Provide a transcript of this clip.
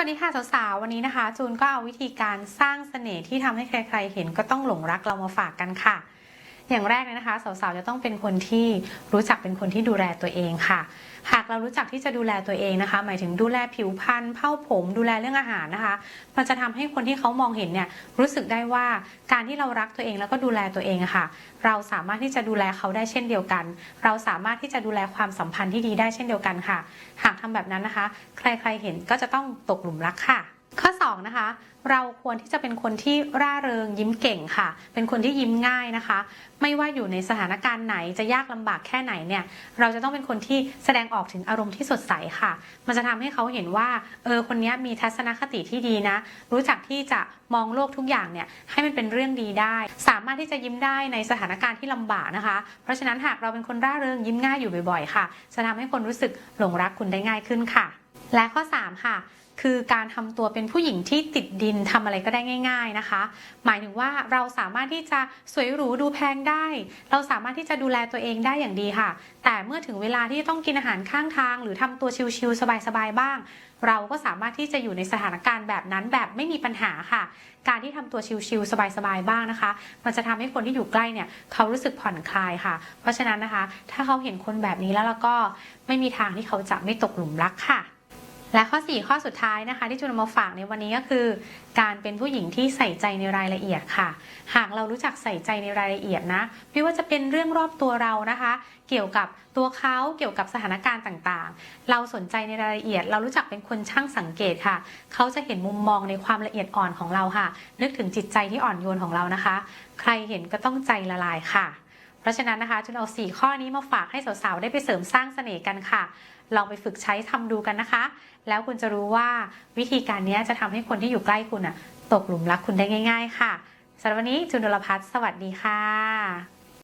วัสดีค่ะสาวๆวันนี้นะคะ จูนก็เอาวิธีการสร้างเสน่ห์ที่ทำให้ใคร ๆ เห็นก็ต้องหลงรักเรามาฝากกันค่ะ อย่างแรกเลยนะคะสาวๆจะต้องเป็นคนที่รู้จักเป็นคนที่ดูแลตัวเองค่ะ หากเรารู้จักที่จะดูแลตัวเองนะคะ หมายถึงดูแลผิวพรรณเผ้าผม ดูแลเรื่องอาหารนะคะ มันจะทำให้คนที่เขามองเห็นเนี่ยรู้สึกได้ว่าการที่เรารักตัวเองแล้วก็ดูแลตัวเองะค่ะ เราสามารถที่จะดูแลเขาได้เช่นเดียวกัน เราสามารถที่จะดูแลความสัมพันธ์ที่ดีได้เช่นเดียวกันค่ะ หากทำแบบนั้นนะคะ ใครๆเห็นก็จะต้องตกหลุมรักค่ะ ข้อ2นะคะเราควรที่จะเป็นคนที่ร่าเริงยิ้มเก่งค่ะ เป็นคนที่ยิ้มง่ายนะคะ ไม่ว่าอยู่ในสถานการณ์ไหนจะยากลำบากแค่ไหนเนี่ย เราจะต้องเป็นคนที่แสดงออกถึงอารมณ์ที่สดใสค่ะ มันจะทำให้เขาเห็นว่าเออคนนี้มีทัศนคติที่ดีนะ รู้จักที่จะมองโลกทุกอย่างเนี่ยให้มันเป็นเรื่องดีได้ สามารถที่จะยิ้มได้ในสถานการณ์ที่ลำบากนะคะ เพราะฉะนั้นหากเราเป็นคนร่าเริงยิ้มง่ายอยู่บ่อยๆ ค่ะ จะทำให้คนรู้สึกหลงรักคุณได้ง่ายขึ้นค่ะ และข้อ 3 ค่ะ คือการทำตัวเป็นผู้หญิงที่ติดดินทำอะไรก็ได้ง่าย ๆนะคะ หมายถึงว่าเราสามารถที่จะสวยหรูดูแพงได้ เราสามารถที่จะดูแลตัวเองได้อย่างดีค่ะ แต่เมื่อถึงเวลาที่ต้องกินอาหารข้างทาง หรือทำตัวชิลๆสบายๆบ้าง เราก็สามารถที่จะอยู่ในสถานการณ์แบบนั้นแบบไม่มีปัญหาค่ะ การที่ทำตัวชิลๆสบายๆบ้างนะคะ มันจะทำให้คนที่อยู่ใกล้เนี่ยเขารู้สึกผ่อนคลายค่ะ เพราะฉะนั้นนะคะ ถ้าเขาเห็นคนแบบนี้แล้วแล้วก็ไม่มีทางที่เขาจะไม่ตกหลุมรักค่ะ และข้อ 4 ข้อสุดท้ายนะคะ ที่จูนมาฝากในวันนี้ก็คือ การเป็นผู้หญิงที่ใส่ใจในรายละเอียดค่ะ หากเรารู้จักใส่ใจในรายละเอียดนะไม่ว่าจะเป็นเรื่องรอบตัวเรานะคะ เกี่ยวกับตัวเขาเกี่ยวกับสถานการณ์ต่างๆ เราสนใจในรายละเอียด เรารู้จักเป็นคนช่างสังเกตค่ะ เขาจะเห็นมุมมองในความละเอียดอ่อนของเราค่ะ นึกถึงจิตใจที่อ่อนโยนของเรานะคะ ใครเห็นก็ต้องใจละลายค่ะ ราะฉะนั้นนะคะจุนเอา 4 ข้อนี้มาฝากให้สาวๆ ได้ไปเสริมสร้างเสน่ห์กันค่ะ ลองไปฝึกใช้ทำดูกันนะคะ แล้วคุณจะรู้ว่าวิธีการนี้จะทำให้คนที่อยู่ใกล้คุณอะตกหลุมรักคุณได้ง่าย ๆ ค่ะสำหรับวันนี้จุนดลพัฒสวัสดีค่ะ